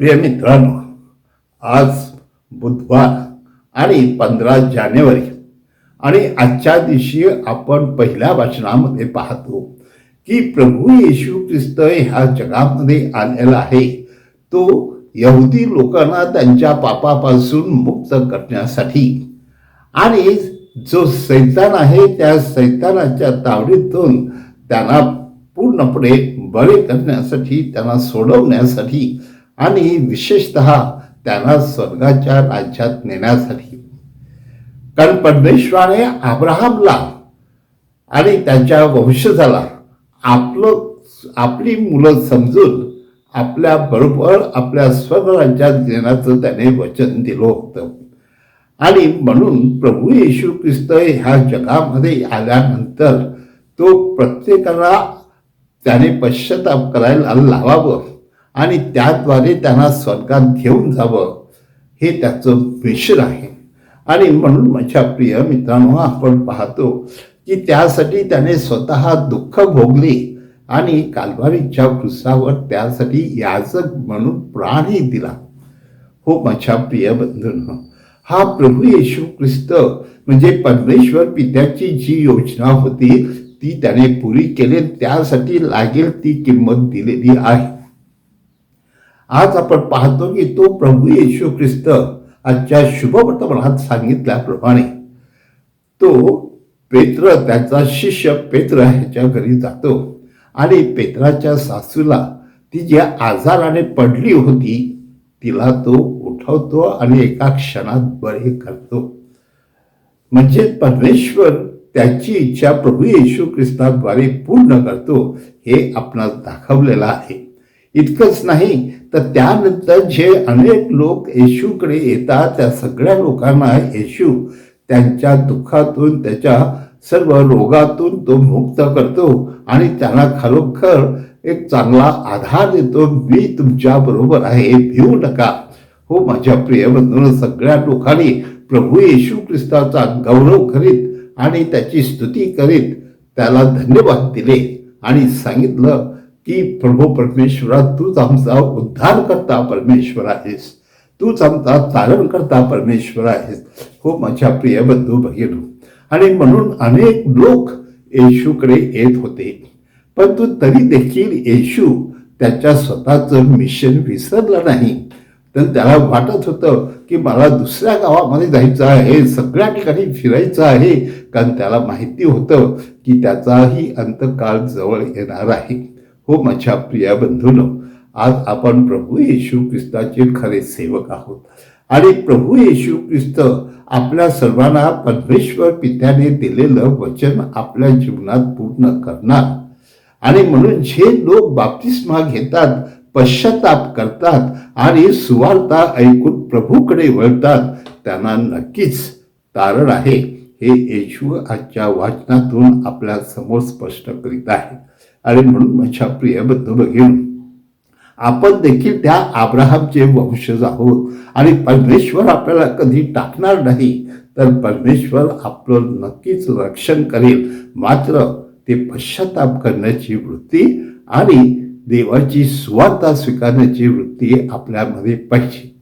प्रिय मित्रांनो आज बुधवार आणि पंधरा जानेवारी आणि आजच्या दिवशी आपण पहिल्या वाचनामध्ये पाहतो की प्रभू येशू ख्रिस्त ह्या जगामध्ये आलेला आहे. तो यहुदी लोकांना त्यांच्या पापापासून मुक्त करण्यासाठी आणि जो सैतान आहे त्या सैतानाच्या तावडीतून त्यांना पूर्णपणे बरे करण्यासाठी त्यांना सोडवण्यासाठी आणि विशेषत त्यांना स्वर्गाच्या राज्यात नेण्यासाठी. कारण परमेश्वराने अब्राहमला आणि त्यांच्या वंशजाला आपलं आपली मुलं समजून आपल्या बरोबर आपल्या स्वर्गराज्यात देण्याचं त्याने वचन दिलं होतं. आणि म्हणून प्रभू येशू ख्रिस्त ह्या जगामध्ये आल्यानंतर तो प्रत्येकाला त्याने पश्चाताप करायला लावावं. आणि त्याद्वारे त्यांना स्वर्गात घेऊन जावं हे त्याचं मिश्र आहे. आणि म्हणून माझ्या प्रिय मित्रांनो आपण पाहतो की त्यासाठी त्याने स्वतः दुःख भोगले आणि कालवारीच्या क्रुसावर त्यासाठी याजक म्हणून प्राणही दिला. हो माझ्या प्रिय बंधन हा प्रभू येशू ख्रिस्त म्हणजे परमेश्वर पित्याची जी योजना होती ती त्याने पुरी केली त्यासाठी लागेल ती किंमत दिलेली आहे. आज आपण पाहतो की तो प्रभू येशू ख्रिस्त आजच्या शुभवर्तमानात सांगितल्याप्रमाणे तो पेत्र त्याचा शिष्य पेत्र ह्याच्या घरी जातो. आणि पेत्राच्या सासूला ती ज्या आजाराने पडली होती तिला तो उठवतो आणि एका क्षणात बरे करतो. म्हणजे परमेश्वर त्याची इच्छा प्रभू येशू ख्रिस्ताद्वारे पूर्ण करतो हे आपणास दाखवलेलं आहे. इतकंच नाही तर त्यानंतर जे अनेक लोक येशूकडे येतात त्या सगळ्या लोकांना येशू त्यांच्या दुःखातून त्याच्या सर्व रोगातून तो मुक्त करतो आणि त्यांना खरोखर एक चांगला आधार देतो. मी तुमच्या बरोबर आहे भिवू नका. हो माझ्या प्रिय बंधून सगळ्या लोकांनी प्रभू येशू ख्रिस्ताचा गौरव करीत आणि त्याची स्तुती करीत त्याला धन्यवाद दिले आणि सांगितलं की प्रभू परमेश्वरा तूच आमचा उद्धार करता परमेश्वर आहेस. तूच आमचा तारण करता परमेश्वर आहेस. हो माझ्या प्रिय बंधू भगिनू आणि म्हणून अनेक लोक येशूकडे येत होते. परंतु तरी देखील येशू त्याच्या स्वतःचं मिशन विसरलं नाही. तर त्याला वाटत होतं की मला दुसऱ्या गावामध्ये जायचं आहे सगळ्या ठिकाणी फिरायचं आहे. कारण त्याला माहिती होतं की त्याचाही अंतकाळ जवळ येणार आहे. हो माझ्या प्रिय बंधून आज आपण प्रभू येशू ख्रिस्ताचे खरे सेवक आहोत. आणि प्रभू येशू ख्रिस्त आपल्या सर्वांना परमेश्वर पित्याने दिलेलं वचन आपल्या जीवनात पूर्ण करणार. आणि म्हणून जे लोक बाप्तिस्मा घेतात पश्चाताप करतात आणि सुवार्ता ऐकून प्रभूकडे वळतात त्यांना नक्कीच तारण आहे. हे येशू आजच्या वाचनातून आपल्यासमोर स्पष्ट करीत आहे आणि म्हणून माझ्या प्रिय बंधू भगिनी आपण देखील त्या आब्राहामचे वंशज आहोत आणि परमेश्वर आपल्याला कधी टाकणार नाही तर परमेश्वर आपलं नक्कीच रक्षण करेल. मात्र ते पश्चाताप करण्याची वृत्ती आणि देवाची सुवार्ता स्वीकारण्याची वृत्ती आपल्यामध्ये पाहिजे.